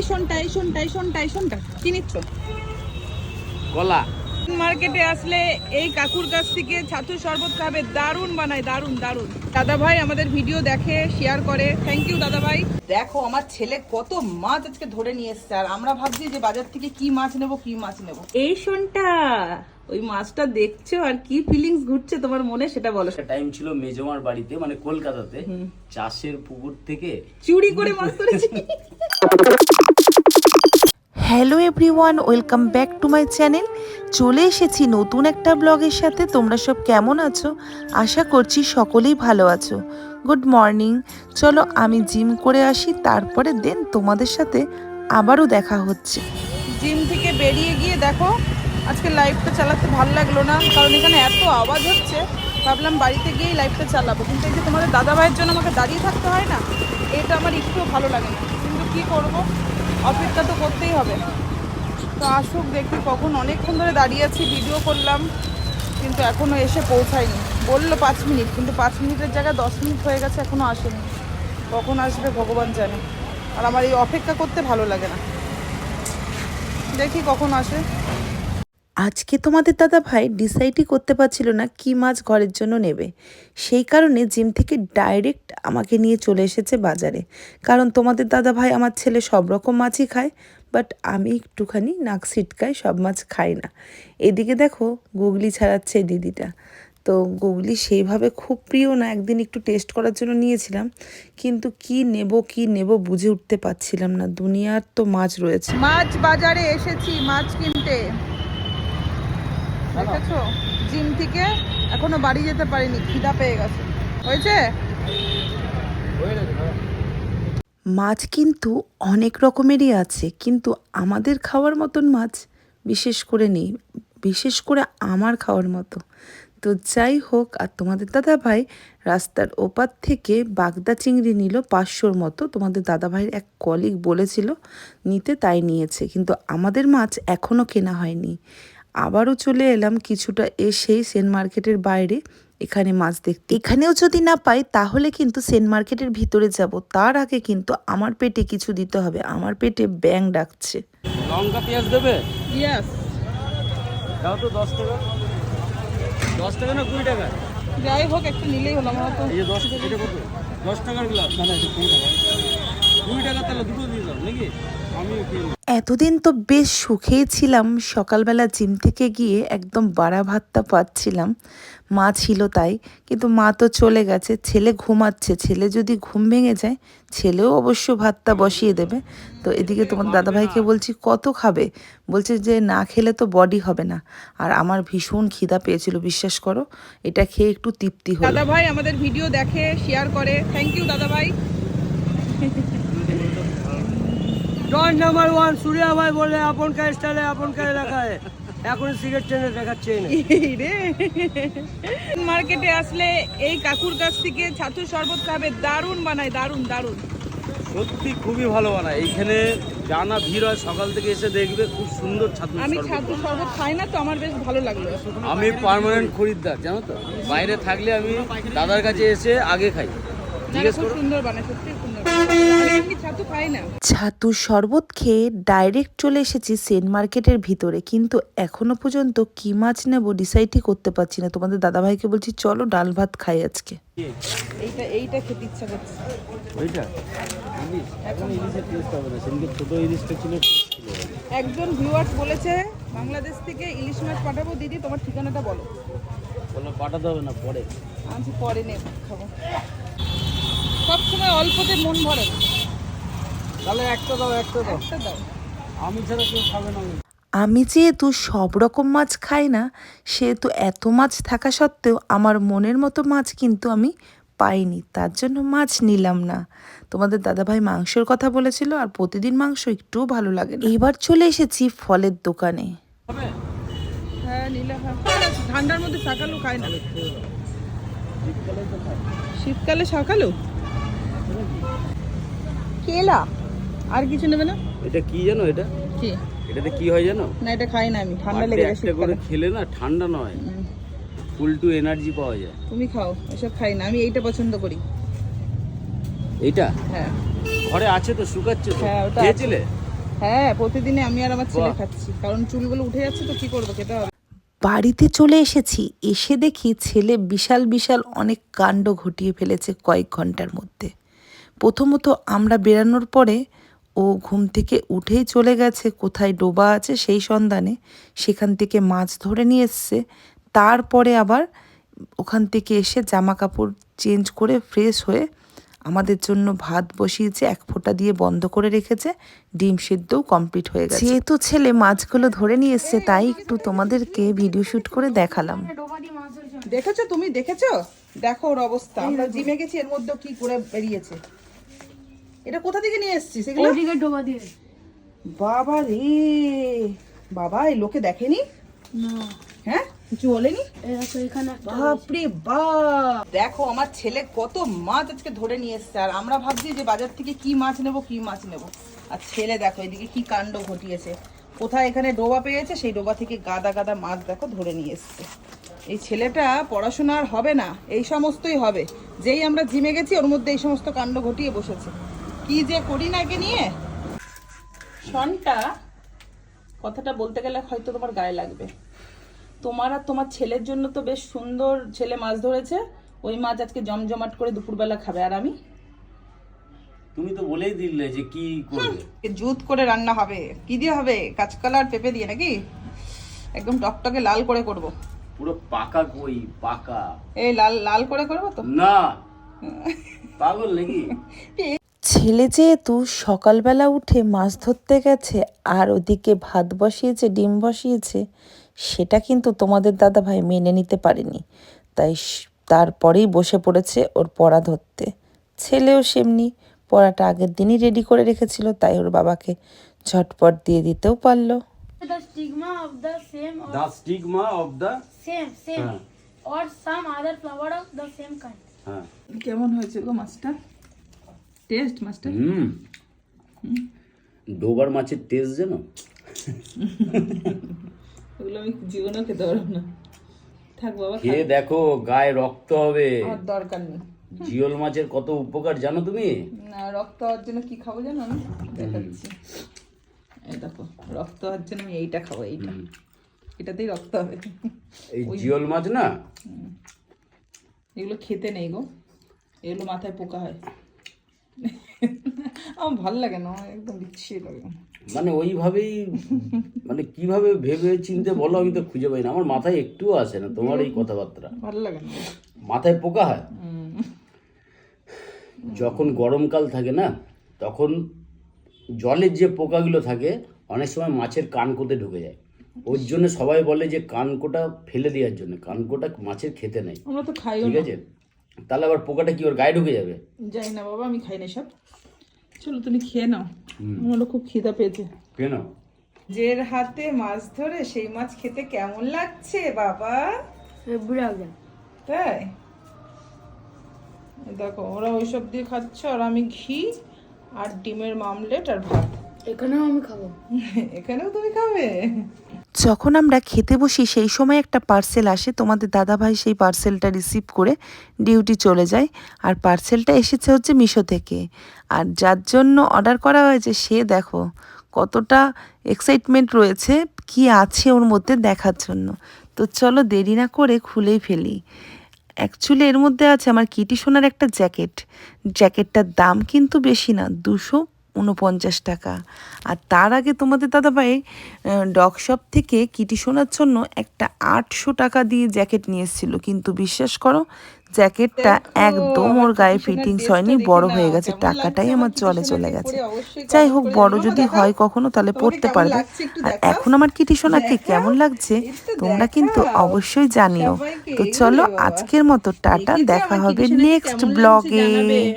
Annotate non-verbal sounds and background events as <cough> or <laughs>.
এই শোনটা এই শোনটা এই শোনটা এই শোনটা কি নিচ্ছ। কলা মার্কেটে আসলে এই কাকুর কাছ থেকে ছাতুর শরবত খাবে দারুণ বানায় দারুণ দারুণ। দাদা ভাই আমাদের ভিডিও দেখে শেয়ার করে। থ্যাংক ইউ দাদা ভাই। দেখো আমার ছেলে কত মাছ আজকে ধরে নিয়ে এসছে আর আমরা ভাবছি যে বাজার থেকে কি মাছ নেব কি মাছ নেব। এই শোনটা ওই মাছটা দেখছ আর কি ফিলিংস ঘুরছে তোমার মনে সেটা বলো। টাইম ছিল মেজমার বাড়িতে মানে কলকাতাতে চাষের পুকুর থেকে চুরি করে মাছ ধরেছি। <laughs> Hello everyone, welcome back to my channel. চলে এসেছি নতুন একটা ব্লগের সাথে। তোমরা সব কেমন আছো? আশা করছি সকলেই ভালো আছো। Good morning. চলো আমি জিম করে আসি, তারপরে দেন তোমাদের সাথে আবারও দেখা হচ্ছে। জিম থেকে বেরিয়ে গিয়ে দেখো, আজকে লাইভটা চালাতে ভালো লাগল না, কারণ এখানে এত আওয়াজ হচ্ছে। ভাবলাম বাড়িতে গিয়েই লাইভটা চালাবো। কিন্তু এই যে তোমাদের দাদা ভাইয়ের জন্য আমাকে দাঁড়িয়ে থাকতে হয় না, এটা আমার একটুও ভালো লাগে না। কিন্তু কি করব? অপেক্ষা তো করতেই হবে। তো আসুক, দেখি কখন অনেকক্ষণ ধরে দাঁড়িয়ে আছি ভিডিও করলাম, কিন্তু এখনও এসে পৌঁছায়নি। বলল পাঁচ মিনিট, কিন্তু পাঁচ মিনিটের জায়গায় দশ মিনিট হয়ে গেছে এখনও আসেনি। কখন আসবে ভগবান জানে। আর আমার এই অপেক্ষা করতে ভালো লাগে না। দেখি কখন আসে। আজকে তোমাদের দাদা ভাই ডিসাইডই করতে পারছিল না কি মাছ ঘরের জন্য নেবে। সেই কারণে জিম থেকে ডাইরেক্ট আমাকে নিয়ে চলে এসেছে বাজারে। কারণ তোমাদের দাদা ভাই আমার ছেলে সব রকম মাছই খায় বাট আমি একটুখানি নাক ছিটকাই সব মাছ খাই না। এদিকে দেখো গুগলি ছাড়াচ্ছে দিদিটা। তো গুগলি সেইভাবে খুব প্রিয় না, একদিন একটু টেস্ট করার জন্য নিয়েছিলাম, কিন্তু কি নেব কি নেব বুঝে উঠতে পারছিলাম না। দুনিয়ার তো মাছ রয়েছে। মাছ বাজারে এসেছি, মাছ কিনতে। দেখেছ? জিম থেকে এখনও বাড়ি যেতে পারিনি, খিদা পেয়ে গেছে। হয়েছে? মাছ কিন্তু অনেক রকমেরই আছে, কিন্তু আমাদের খাওয়ার মতন মাছ বিশেষ করে নেই, বিশেষ করে আমার খাওয়ার মতো। তো যাই হোক, আর তোমাদের দাদা ভাই রাস্তার ওপার থেকে বাগদা চিংড়ি নিল পাঁচশোর মতো। তোমাদের দাদা ভাইয়ের এক কলিগ বলেছিল, নিতে তাই নিয়েছে, কিন্তু আমাদের মাছ এখনও কেনা হয়নি। আবারও চলে এলাম কিছুটা এসেই সেন্ট মার্কেটের বাইরে এখানে মাছ দেখতে। এখানেও যদি না পাই তাহলে কিন্তু সেন্ট মার্কেটের ভিতরে যাব। তার আগে কিন্তু আমার পেটে কিছু দিতে হবে। আমার পেটে ব্যাং ডাকছে। লঙ্কা পেঁয়াজ দেবে? ইয়াস দাও তো দশ টাকা। দশ টাকা না কুড়ি টাকা? যাই হোক একটু নিলেই হলো। আমার তো এই যে দশ এটা কত? দশ টাকার গ্লাস না না এটা কুড়ি টাকা। এতদিন তো বেশ সুখেই ছিলাম। সকালবেলা জিম থেকে গিয়ে একদম বাড়া ভাতটা পাচ্ছিলাম। মা ছিল তাই কিন্তু মা তো চলে গেছে। ছেলে ঘুমাচ্ছে। ছেলে যদি ঘুম ভেঙে যায় ছেলেও অবশ্য ভাতটা বসিয়ে দেবে। তো এদিকে তোমার দাদাভাইকে বলছি কত খাবে? বলছে যে না খেলে তো বডি হবে না। আর আমার ভীষণ খিদা পেয়েছিল বিশ্বাস করো। এটা খেয়ে একটু তৃপ্তি হলো। দাদা ভাই আমাদের ভিডিও দেখে শেয়ার করে। থ্যাংক ইউ দাদা ভাই ডন নাম্বার ওয়ান সূর্যা ভাই বলে আপন কা স্টাইলে আপন কা এলাকায় এখন সিগারেট টেনে দেখাচ্ছে না রে মার্কেটে আসলে এই কাকুর কাছ থেকে ছাতুর শরবত খাবে দারুণ বানায় দারুণ দারুণ। সত্যি খুবই ভালো বানায়। এইখানে জানা ভিড় হয় সকাল থেকে এসে দেখবে খুব সুন্দর ছাত্র আমি ছাতুর শরবত খাই না তো আমার বেশ ভালো লাগল। আমি পার্মানেন্ট খরিদ্দার জানো তো? বাইরে থাকলে আমি দাদার কাছে এসে আগে খাই। জিজ্ঞেস খুব সুন্দর বানায় সত্যি। ছাতু ছাতুর শরবত খেয়ে ডাইরেক্ট চলে এসেছি সেন্ট মার্কেটের ভিতরে। কিন্তু এখনও পর্যন্ত কি মাছ নেব ডিসাইডই করতে পারছি না। তোমাদের দাদাভাইকে বলছি চলো ডাল ভাত খাই আজকে। এইটা এইটা খেতে ইচ্ছা করছে। ওইটা? এখন ইলিশের টেস্ট হবে না। সেদিকে ছোটো ইলিশটা ছিল একজন ভিউয়ার্স বলেছে বাংলাদেশ থেকে ইলিশ মাছ পাঠাবো দিদি তোমার ঠিকানাটা বলো। বলল পাঠাতে হবে না পরে। আনছি পরে নে খাব। সবসময় অল্পতে মন ভরে না। তাহলে একটা দাও একটা দাও। একটা দাও। আমি ছাড়া কেউ খাবে না। আমি যেহেতু সব রকম মাছ খাই না সেহেতু এত মাছ থাকা সত্ত্বেও আমার মনের মতো মাছ কিন্তু আমি পাইনি। তার জন্য মাছ নিলাম না। তোমাদের দাদাভাই মাংসের কথা বলেছিল আর প্রতিদিন মাংস একটুও ভালো লাগে না। এবার চলে এসেছি ফলের দোকানে। হ্যাঁ হ্যাঁ। ঠান্ডার মধ্যে খায় না শীতকালে শাকালু? কেলা? আর কিছু নেবে না? এটা কি জানো এটা? কি? এটাতে কি হয় জানো? না এটা খাই না আমি ঠান্ডা লেগে যায় একটা করে খেলে না ঠান্ডা নয়। ফুল টু এনার্জি পাওয়া যায়। তুমি খাও এসব খাই না আমি এইটা পছন্দ করি। এইটা? হ্যাঁ। ঘরে আছে তো শুকাচ্ছে তো? হ্যাঁ, ওটা আছে। খেয়েছিলে হ্যাঁ প্রতিদিনে আমি আর আমার ছেলে খাচ্ছি কারণ চুলগুলো উঠে যাচ্ছে তো কি করব খেতে হবে। বাড়িতে চলে এসেছি এসে দেখি ছেলে বিশাল বিশাল অনেক কাণ্ড ঘটিয়ে ফেলেছে কয়েক ঘণ্টার মধ্যে। প্রথমত আমরা বেরানোর পরে ও ঘুম থেকে উঠেই চলে গেছে কোথায় ডোবা আছে সেই সন্ধানে। সেখান থেকে মাছ ধরে নিয়ে এসছে। তারপরে আবার ওখান থেকে এসে জামা কাপড় চেঞ্জ করে ফ্রেশ হয়ে আমাদের জন্য ভাত বসিয়েছে এক ফোঁটা দিয়ে বন্ধ করে রেখেছে ডিম সেদ্ধও কমপ্লিট হয়ে গেছে। যেহেতু ছেলে মাছগুলো ধরে নিয়ে এসছে তাই একটু তোমাদেরকে ভিডিও শুট করে দেখালাম। দেখেছ তুমি? দেখেছ? দেখো ওর অবস্থা। আমরা জিমে গেছি এর মধ্যে কি করে বেরিয়েছে। এটা কোথা থেকে নিয়ে এসেছিস এগুলো? ওদিকে ডোবা দিয়ে। বাবা রে। বাবা এই লোকে দেখেনি? না। হ্যাঁ? কিছু বলেনি? দেখো বাপরে বাপ। দেখো আমার ছেলে কত মাছ আজকে ধরে নিয়ে এসছে আর আমরা ভাবছি যে বাজার থেকে কি মাছ নেব কি মাছ নেব। আর ছেলে দেখো এদিকে কি কাণ্ড ঘটিয়েছে। কোথায় এখানে ডোবা পেয়েছে সেই ডোবা থেকে গাদা গাদা মাছ দেখো ধরে নিয়ে এসছে। এই ছেলেটা পড়াশোনা আর হবে না এই সমস্তই হবে। যেই আমরা জিমে গেছি ওর মধ্যে এই সমস্ত কাণ্ড ঘটিয়ে বসেছে। কি যে করি না একে নিয়ে? শনটা কথাটা বলতে গেলে হয়তো তোমার গায়ে লাগবে। তোমার আর তোমার ছেলের জন্য তো বেশ সুন্দর ছেলে মাছ ধরেছে। ওই মাছ আজকে জমজমাট করে দুপুরবেলা খাবে। আর আমি? তুমি তো বলেই দিলে যে কি করবে। জুত করে রান্না হবে। কি দিয়ে হবে? কাঁচকলা আর পেঁপে দিয়ে নাকি? একদম টকটকে লাল করে করব। পুরো পাকা কই পাকা। এই লাল লাল করে করব তো? না। পাগল নাকি? <laughs> ছেলে যেহেতু সকালবেলা উঠে মাছ ধরতে গেছে আর ওদিকে ভাত বসিয়েছে ডিম বসিয়েছে সেটা কিন্তু তোমাদের দাদা ভাই মেনে নিতে পারেনি। তাই তারপরেই বসে পড়েছে ওর পড়া ধরতে। ছেলেও সেমনি পড়াটা আগের দিনই রেডি করে রেখেছিল তাই ওর বাবাকে ঝটপট দিয়ে দিতেও পারল। The stigma of the same or the stigma of the same same হ্যাঁ। or some other flower of the same kind. হ্যাঁ। কেমন হয়েছে গো মাছটা? টেস্ট মাছটা হুম। ডোবার মাছের টেস্ট যেন। ওগুলো আমি জীবনেও খেতে পারব না। থাক বাবা খেয়ে দেখো গায়ে রক্ত হবে। দরকার নেই। জিওল মাছের কত উপকার জানো তুমি? না রক্ত হওয়ার জন্য কি খাব জানো আমি? দেখাচ্ছি। এই দেখো রক্ত হওয়ার জন্য আমি এইটা খাব এইটা। এটাতেই রক্ত হবে। এই জিওল মাছ না? এগুলো খেতে নেই গো। এগুলো মাথায় পোকা হয়। আমার ভালো লাগে না একদম বিচ্ছিরি লাগে। মানে ওইভাবেই মানে কীভাবে ভেবে চিনতে বলো আমি তো খুঁজে পাই না। আমার মাথায় একটুও আসে না তোমার এই কথাবার্তা। ভালো লাগে না। মাথায় পোকা হয়? যখন গরমকাল থাকে না তখন জলের যে পোকাগুলো থাকে অনেক সময় মাছের কানকোতে ঢুকে যায়। ওর জন্য সবাই বলে যে কানকোটা ফেলে দেওয়ার জন্য। কানকোটা মাছের খেতে নেই। আমরা তো খাইও ঠিক আছে? তাহলে আবার পোকাটা কি ওর গায়ে ঢুকে যাবে? জানি না বাবা আমি খাই না সব চলো তুমি খেয়ে নাও। আমারও খুব খিদা পেয়েছে। কেন যের হাতে মাছ ধরে সেই মাছ খেতে কেমন লাগছে বাবা. তাই? দেখো ওরা ওইসব দিয়ে খাচ্ছে আর আমি ঘি আর ডিমের মামলেট আর ভাত। এখানেও আমি খাব। এখানেও তুমি খাবে? যখন আমরা খেতে বসি, সেই সময় একটা পার্সেল আসে, তোমাদের দাদাভাই সেই পার্সেলটা রিসিভ করে ডিউটি চলে যায়। আর পার্সেলটা এসেছে হচ্ছে মিশো থেকে। আর যার জন্য অর্ডার করা হয়েছে, সে দেখো কতটা এক্সাইটমেন্ট রয়েছে, কি আছে ওর মধ্যে দেখার জন্য। তো চলো দেরি না করে খুলেই ফেলি। অ্যাকচুয়ালি এর মধ্যে আছে আমার কিটি সোনার একটা জ্যাকেট জ্যাকেটটার দাম কিন্তু বেশি না, দুশো উনপঞ্চাশ টাকা। আর তার আগে তোমাদের দাদাভাই ডগ শপ থেকে কিটি সোনার জন্য একটা আটশো টাকা দিয়ে জ্যাকেট নিয়ে এসেছিল। কিন্তু বিশ্বাস করো জ্যাকেটটা একদম ওর গায়ে ফিটিংস হয়নি বড় হয়ে গেছে টাকাটাই আমার চলে চলে গেছে। যাই হোক বড় যদি হয় কখনো তাহলে পড়তে পারবে। আর এখন আমার কিটি সোনাকে কেমন লাগছে তোমরা কিন্তু অবশ্যই জানিও। তো চলো আজকের মতো টাটা দেখা হবে নেক্সট ব্লগে